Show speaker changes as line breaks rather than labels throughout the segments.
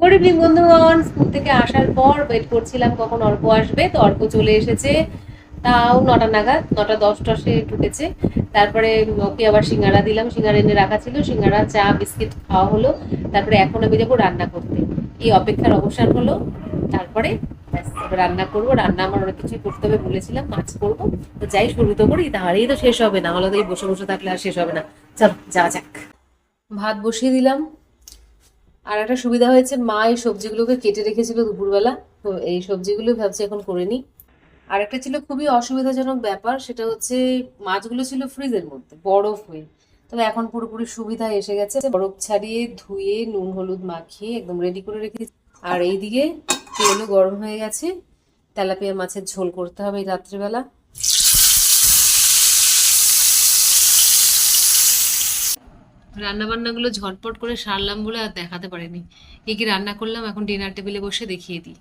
Good evening বন্ধুগণ। School থেকে আসার পর ওয়েট করছিলাম কখন অর্ক আসবে, তো অর্ক চলে এসেছে। তাও নটা নাগাদ, নটা দশ দশে ঢুকেছে। তারপরে ওকে আবার সিঙ্গারা দিলাম। সিঙ্গারা এনে রাখা ছিল। সিঙ্গারা, চা, বিস্কিট খাওয়া হলো। তারপরে এখন আমি যাব রান্না করতে। এই অপেক্ষার অবসান হলো। তারপরে রান্না করব। রান্না আমার অনেক কিছুই করতে হবে বলেছিলাম মাছ করব। তো যাই শুরু তো করি। তাহলেই তো শেষ হবে না। হলে তো এই বসে বসে থাকলে আর শেষ হবে না। চল, যাওয়া যাক। ভাত বসিয়ে দিলাম। আর একটা সুবিধা হয়েছে, মা এই সবজিগুলোকে কেটে রেখেছিল দুপুরবেলা এই সবজিগুলো ভাবছি এখন করে নিই। আর একটা ছিল খুবই অসুবিধাজনক ব্যাপার, সেটা হচ্ছে মাছগুলো ছিল ফ্রিজের মধ্যে, বরফ হয়ে। তবে এখন পুরোপুরি সুবিধা এসে গেছে, বরফ ছাড়িয়ে ধুয়ে নুন, হলুদ মাখিয়ে একদম রেডি করে রেখেছি। আর এইদিকে তেলও গরম হয়ে গেছে, তেলাপিয়া মাছের ঝোল করতে হবে এই রাত্রিবেলা। রান্না বান্নাগুলো ঝটপট করে সারলাম বলে আর দেখাতে পারিনি। কি কি রান্না করলাম এখন ডিনার টেবিলে বসে দেখিয়ে দিই।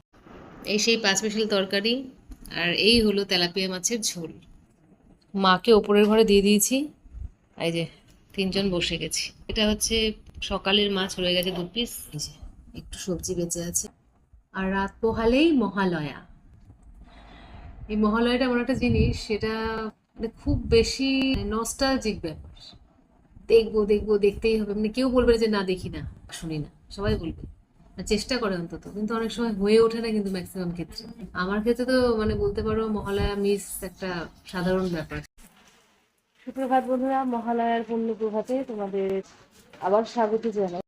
এই সেই পাঁচ মিশাল তরকারি আর এই হলো তেলাপিয়া মাছের ঝোল। মাকে ওপরের ঘরে দিয়ে দিয়েছি। এই যে, তিনজন বসে গেছি। এটা হচ্ছে সকালের মাছ রয়ে গেছে দু পিস একটু সবজি বেঁচে আছে। আর রাত পোহালেই মহালয়া। এই মহালয়াটা এমন একটা জিনিস, সেটা মানে খুব বেশি নস্টালজিক ব্যাপার। দেখব দেখব দেখতেই হবে। মানে কেউ বলবে যে না দেখি না শুনি না। সবাই বলবে। চেষ্টা করে অন্তত। কিন্তু অনেক সময় হয়ে ওঠে না কিন্তু ম্যাক্সিমাম ক্ষেত্রে। আমার ক্ষেত্রে তো মানে বলতে পারো মহালয়া মিস একটা সাধারণ ব্যাপার। সুপ্রভাত বন্ধুরা মহালয়ার পূর্ণ প্রভাতে তোমাদের আবার স্বাগত জানাই।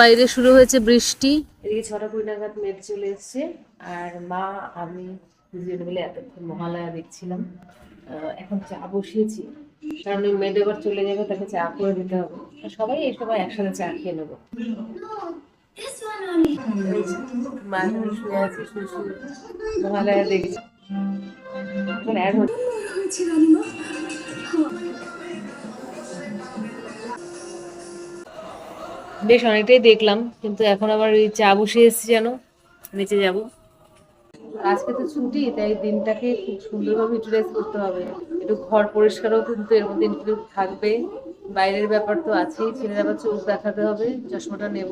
বাইরে শুরু হয়েছে বৃষ্টি। এদিকে ছটা কুড়ি নাগাদ মেঘ চলে এসছে। আর মা আমি দুজন মিলে এতক্ষণ মহালয়া দেখছিলাম। এখন চা বসিয়েছি। কারণ ওই মেয়েটা এবার চলে যাবে, তাকে চা করে দিতে হবে। সবাই এই সময় একসাথে চা খেয়ে নেব। মা এখানে আছে মহালয়া বেশ, অনেকটাই দেখলাম, কিন্তু এখন আবার ওই চা বসে এসেছি যেন। নিচে যাব। আজকে তো ছুটি, তাই দিনটাকে খুব সুন্দরভাবে ইউটিলাইজ করতে হবে। একটু ঘর পরিষ্কারও কিন্তু এর মধ্যে ইনক্লুড থাকবে। বাইরের ব্যাপার তো আছেই, ছেলের আবার চোখ দেখাতে হবে, চশমাটা নেব।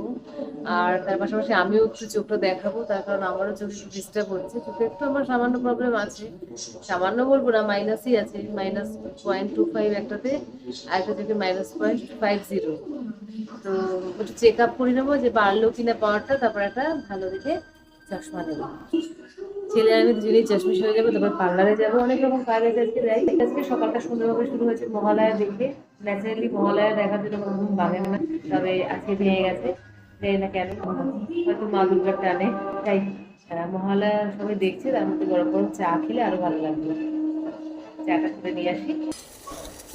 আর তার পাশাপাশি আমিও একটু চোখটা দেখাবো, তার কারণ আমারও চোখ একটু ডিস্টার্ব হচ্ছে। চোখে একটু আমার সামান্য প্রবলেম আছে। সামান্য বলব না মাইনাসই আছে। মাইনাস পয়েন্ট টু ফাইভ একটাতে, আর একটা চোখে মাইনাস পয়েন্ট ফাইভ জিরো তো একটু চেক আপ করে নেব যে বাড়লো কিনা পাওয়ারটা, তারপর একটা ভালো দেখে চশমা নেব। ছেলে আমি দুজনেই চশমিশ হয়ে যাব, তারপর পার্লারে যাব। অনেক রকম কাজ আছে আজকে যাই আজকে সকালটা সুন্দরভাবে শুরু হয়েছে মহালয়া দেখে। ন্যাচারালি মহালয়া দেখার জন্য কোনো ঘুম ভাঙে না তবে আজকে ভেঙে গেছে। জানি না কেন, হয়তো মা দুর্গার টানে। তাই মহালয়া সবাই দেখছে, তার মধ্যে গরম গরম চা খেলে আরও ভালো লাগবে চাটা করে নিয়ে আসি।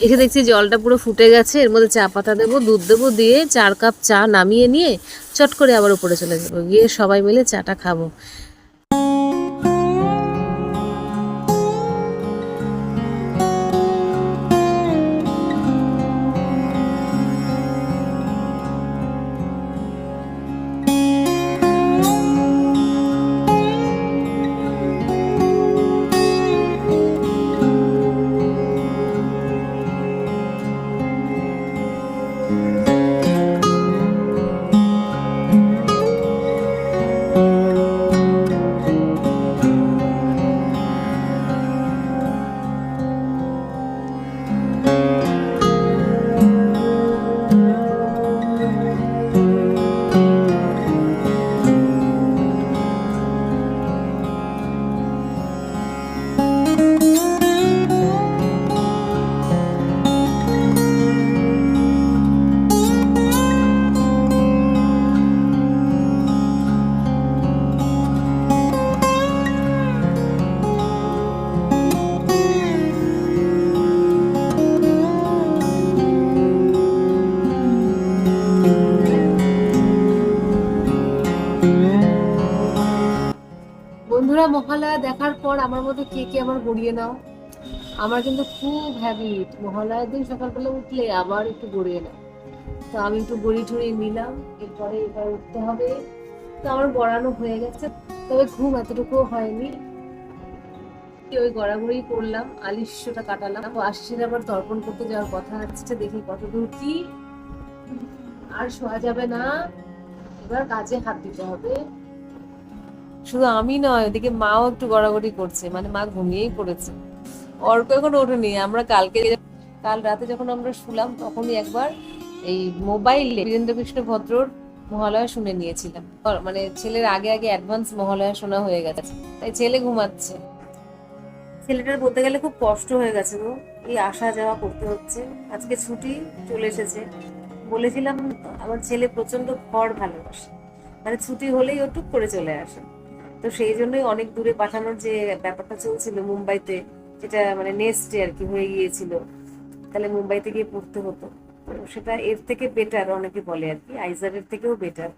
এসে দেখছি জলটা পুরো ফুটে গেছে, এর মধ্যে চা পাতা দেবো, দুধ দেবো দিয়ে চার কাপ চা নামিয়ে নিয়ে চট করে আবার উপরে চলে যাব। গিয়ে সবাই মিলে চাটা খাব। বন্ধুরা মহালয়া দেখার পর আমার মধ্যে কে কে আমার গড়িয়ে নাও? আমার কিন্তু খুব হ্যাবিট মহালয়ার দিন সকালবেলা উঠলে আবার একটু গড়িয়ে নাও। তো আমি একটু গড়ি টড়িয়ে নিলাম, এরপরে এবার উঠতে হবে। তো আমার গড়ানো হয়ে গেছে, তবে ঘুম এতটুকুও হয়নি। ওই গড়াগড়ি করলাম আলিশ্যটা কাটালাম। আশিসের আবার তর্পণ করতে যাওয়ার কথা আছে, দেখি কত দূর কি আর শোয়া যাবে না। এবার কাজে হাত দিতে হবে। শুধু আমি নয়, ওদিকে মাও একটু গড়াগড়ি করছে মানে মা ঘুমিয়েই পড়েছে। অর্ক এখন ওঠেনি, আমরা কালকে কাল রাতে যখন আমরা শুলাম, তখনই একবার এই মোবাইলে বীরেন্দ্র কৃষ্ণ ভদ্রর মহালয়া শুনে নিয়েছিলাম। মানে ছেলের আগে আগে অ্যাডভান্স মহালয়া শোনা হয়ে গেছে, তাই ছেলে ঘুমাচ্ছে। ছেলেটার বলতে গেলে খুব কষ্ট হয়ে গেছে গো, এই আসা যাওয়া করতে হচ্ছে, আজকে ছুটি চলে এসেছে। বলেছিলাম, আমার ছেলে প্রচণ্ড ঘর ভালোবাসে মানে ছুটি হলেই ও টুক করে চলে আসে। তো সেই জন্যই অনেক দূরে পাঠানোর যে ব্যাপারটা চলছিল মুম্বাইতে সেটা মানে নেক্সটে আর কি হয়ে গিয়েছিল, তাহলে মুম্বাইতে গিয়ে পড়তে হতো। তো সেটা এর থেকে বেটার অনেকে বলে আর কি, আইজারের থেকেও বেটার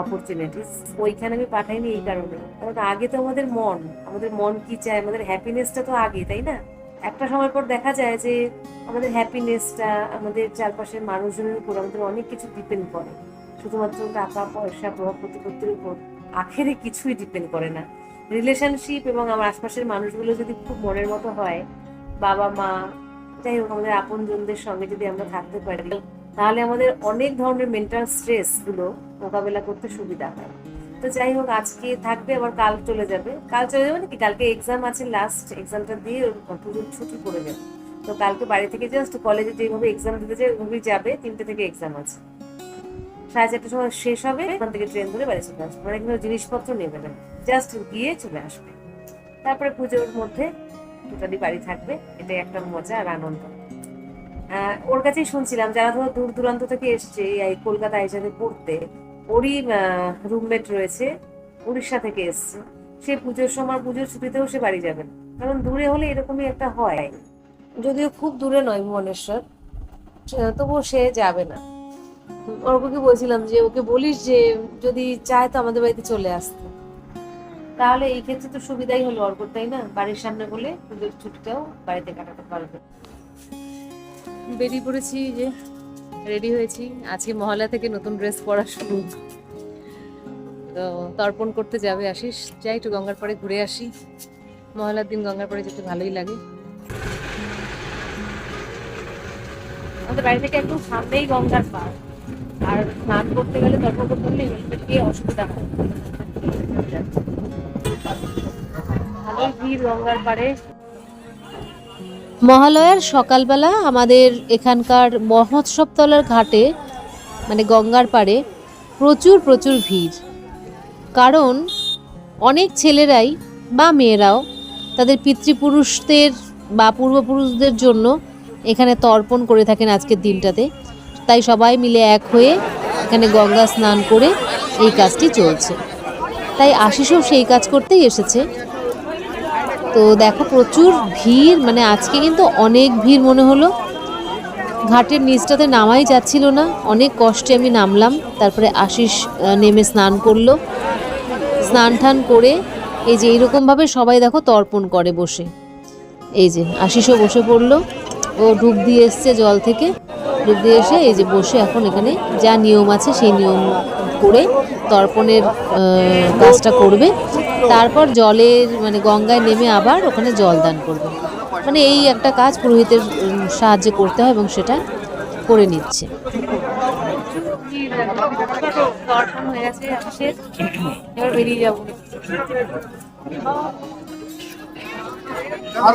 অপরচুনিটিস ওইখানে আমি পাঠাইনি এই কারণে। কারণ আগে তো আমাদের মন আমাদের মন কি চায়, আমাদের হ্যাপিনেসটা তো আগে, তাই না? একটা সময় পর দেখা যায় যে আমাদের হ্যাপিনেসটা আমাদের চারপাশের মানুষজনের উপর আমাদের অনেক কিছু ডিপেন্ড করে। শুধুমাত্র টাকা, পয়সা, প্রভাব প্রতিপত্তির উপর। আখেরে কিছুই ডিপেন্ড করে না। রিলেশনশিপ এবং আমার আশপাশের মানুষগুলো যদি খুব মনের মতো হয়, বাবা, মা, যাই হোক, আমাদের আপনজনদের সঙ্গে যদি আমরা থাকতে পারি, তাহলে আমাদের অনেক ধরনের মেন্টাল স্ট্রেসগুলো মোকাবেলা করতে সুবিধা হয়। তো যাই হোক, আজকে থাকবে, আবার কাল চলে যাবে। কাল চলে যাবে নাকি কালকে এক্সাম আছে লাস্ট এক্সামটা দিয়ে পুজোর ছুটি পড়ে যাবে তো কালকে বাড়ি থেকে জাস্ট কলেজে যেভাবে এক্সাম দিতে যায়, ওইভাবেই যাবে, তিনটে থেকে এক্সাম আছে। সাড়ে চারটার সময় শেষ হবে, ওখান থেকে ট্রেন ধরে বাড়ি চলে আসবে। মানে কোনো জিনিসপত্র নেবে না। জাস্ট গিয়ে চলে আসবে। তারপরে পুজোর মধ্যে টোটালি বাড়ি থাকবে। এটাই একটা মজা আর আনন্দ। ওর কাছেই শুনছিলাম, যারা ধরো দূর দূরান্ত থেকে এসছে এই কলকাতা এসে পড়তে, ওরই রুমমেট রয়েছে, উড়িষ্যা থেকে এসছে। সে পুজোর সময়, পুজোর ছুটিতেও সে বাড়ি যাবে কারণ দূরে হলে এরকমই একটা হয়। যদিও খুব দূরে নয় ভুবনেশ্বর তবুও সে যাবে না। অর্ককে বলছিলাম যে ওকে বলিস যে যদি চায় তো আমাদের বাড়িতে চলে আসতে। তাহলে এই ক্ষেত্রে তো সুবিধাই হলো অর্কর তাই না? বাড়ির সামনে বলে পুজোর ছুটিটাও বাড়িতে কাটাতে পারবে। বেরিয়ে পড়েছি যে রেডি হয়েছি। আজকে মহলা থেকে নতুন ড্রেস পরা শুরু। তো তর্পণ করতে যাবে আসিস যাই একটু গঙ্গার পরে ঘুরে আসি। মহলার দিন গঙ্গার পরে যেতে ভালোই লাগে। আমাদের বাড়ি থেকে একটু সামনেই গঙ্গার পার আর স্নান করতে গেলে তর্পণ করতে গেলে অসুবিধা হয়।
মহালয়ার সকালবেলা আমাদের এখানকার মহোৎসবতলার ঘাটে মানে গঙ্গার পাড়ে প্রচুর প্রচুর ভিড়। কারণ অনেক ছেলেরাই বা মেয়েরাও তাদের পিতৃপুরুষদের বা পূর্বপুরুষদের জন্য এখানে তর্পণ করে থাকেন আজকের দিনটাতে। তাই সবাই মিলে এক হয়ে এখানে গঙ্গা স্নান করে এই কাজটি চলছে। তাই আশিসও সেই কাজ করতেই এসেছে। তো দেখো প্রচুর ভিড় মানে আজকে কিন্তু অনেক ভিড় মনে হলো। ঘাটের নিচটাতে নামাই যাচ্ছিল না, অনেক কষ্টে আমি নামলাম। তারপরে আশিস নেমে স্নান করল। স্নান টান করে এই যে এইরকমভাবে সবাই দেখো তর্পণ করে বসে। এই যে আশিসও বসে পড়ল। ও ডুব দিয়ে এসছে জল থেকে। দিয়ে এসে এই যে বসে এখন এখানে যা নিয়ম আছে সেই নিয়ম করে তর্পণের কাজটা করবে। তারপর জলের মানে গঙ্গায় নেমে আবার ওখানে জল দান করবে। মানে এই একটা কাজ পুরোহিতের সাহায্যে করতে হয় এবং সেটা করে নিচ্ছে।
আর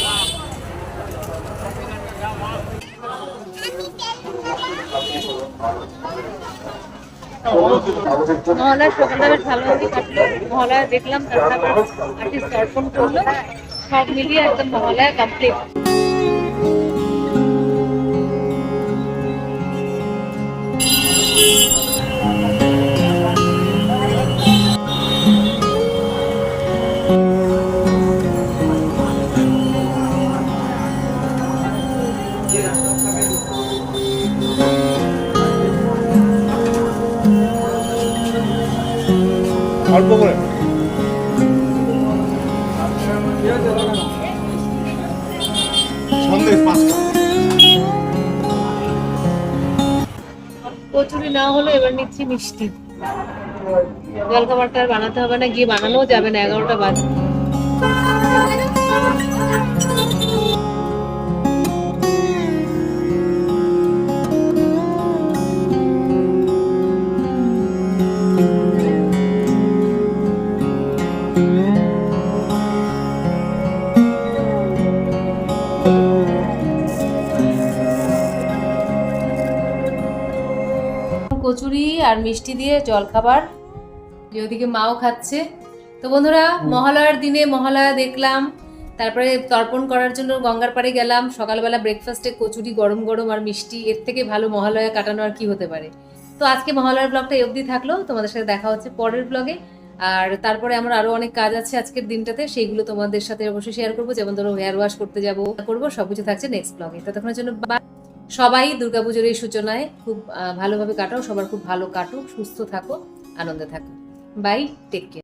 দাও
সকালবেলা ভালোভাবে কাটলো মহলায় দেখলাম, তারপর আর্টিস্ট অর্পণ করল। সব মিলিয়ে একদম মহলায় কমপ্লিট কচুরি না হলো এবার নিচ্ছি মিষ্টি। জলখাবারটা আর বানাতে হবে না, গিয়ে বানানোও যাবে না, এগারোটা বাজে। কচুরি আর মিষ্টি দিয়ে জলখাবার। যে ওদিকে মাও খাচ্ছে। তো বন্ধুরা মহালয়ার দিনে মহালয়া দেখলাম। তারপরে তর্পণ করার জন্য গঙ্গার পাড়ে গেলাম। সকালবেলা ব্রেকফাস্টে কচুরি গরম গরম আর মিষ্টি। এর থেকে ভালো মহালয়া কাটানো আর কি হতে পারে। তো আজকে মহালয়ার ব্লগটা এই অবধি থাকল। তোমাদের সাথে দেখা হচ্ছে পরের ব্লগে আর তারপরে আমার আরও অনেক কাজ আছে আজকের দিনটাতে। সেইগুলো তোমাদের সাথে অবশ্যই শেয়ার করব। যেমন ধরো হেয়ার ওয়াশ করতে যাব করব সবকিছু থাকছে নেক্সট ব্লগে ততক্ষণের জন্য bye. সবাই দুর্গাপুজোর এই সূচনায় খুব ভালোভাবে কাটাও, সবার খুব ভালো কাটুক, সুস্থ থাকো, আনন্দে থাকো। Bye take care